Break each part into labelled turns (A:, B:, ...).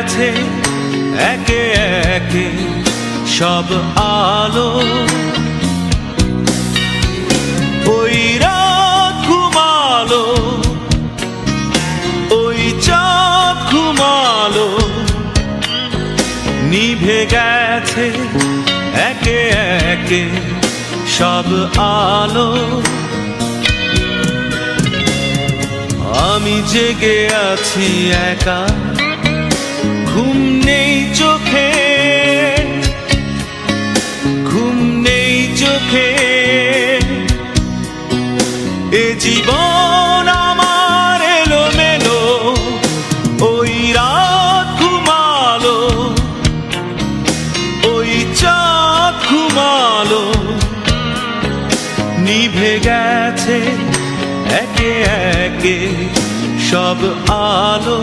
A: একে একে সব আলো। ওই রাত ঘুমালো, ওই চাঁদ ঘুমালো, নিভে গেছে একে একে সব আলো। আমি জেগে আছি একা ঘুম নেই চোখে, ঘুম নেই চোখে। এ জীবন আমার এলো মেলো ওই রাত ঘুমালো, ওই চাঁদ ঘুমালো। নিভে গেছে একে একে সব আলো।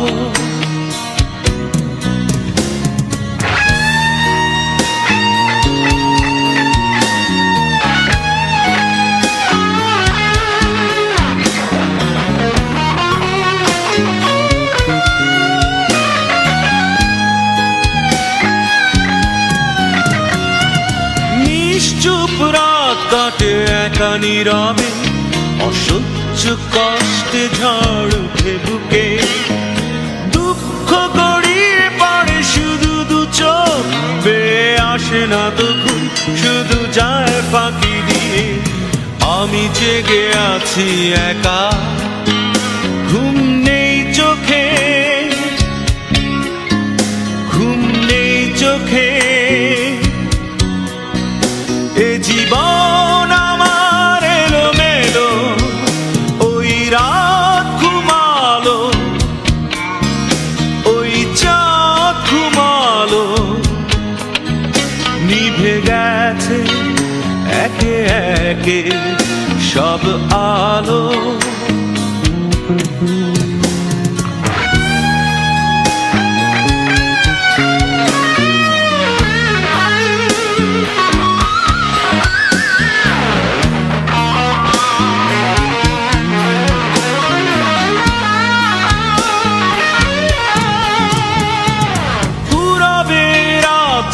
A: কাটে একা নীরবে অসহ্য কষ্টে ঝড় উঠে বুকে। দুঃখ গড়িয়ে পড়ে শুধু দু চোখ আসে না তো শুধু যায় ফাঁকি দিয়ে। আমি জেগে আছি একা। একে একে সব আলো।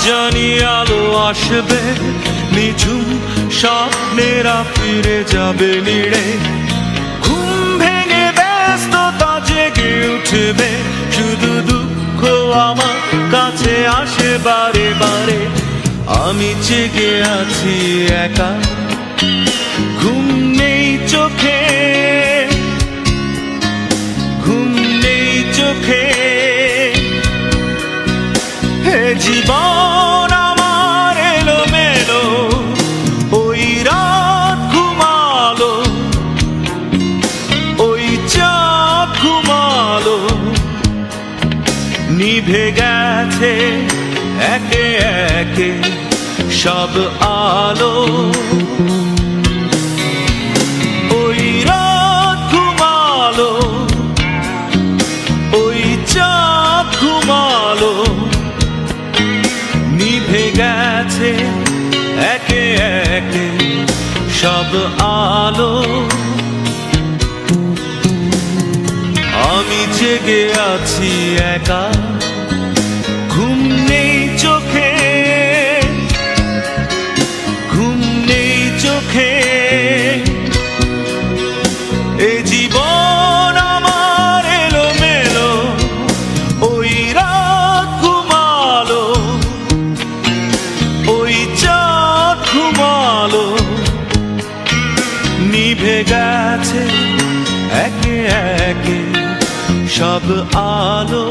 A: জানি আলো আসবে নিঝুম স্বপ্নেরা ফিরে যাবে নিড়ে। ঘুম ভেঙে ব্যস্ততা জেগে উঠবে। শুধু দুঃখ আমার কাছে আসে বারে বারে। আমি জেগে আছি একা। ঘুম নেই চোখে। ঘুম নেই চোখে। হে জীবন নিভে গেছে একে একে সব আলো। ওই রাত ঘুমালো, ওই চাঁদ ঘুমালো, নিভে গেছে একে একে সব আলো। আমি জেগে আছি একা। এ জীবন এলো মেলো ওই ঘুমালো ওই চাঁদ নিভে গেছে একে একে সব আলো।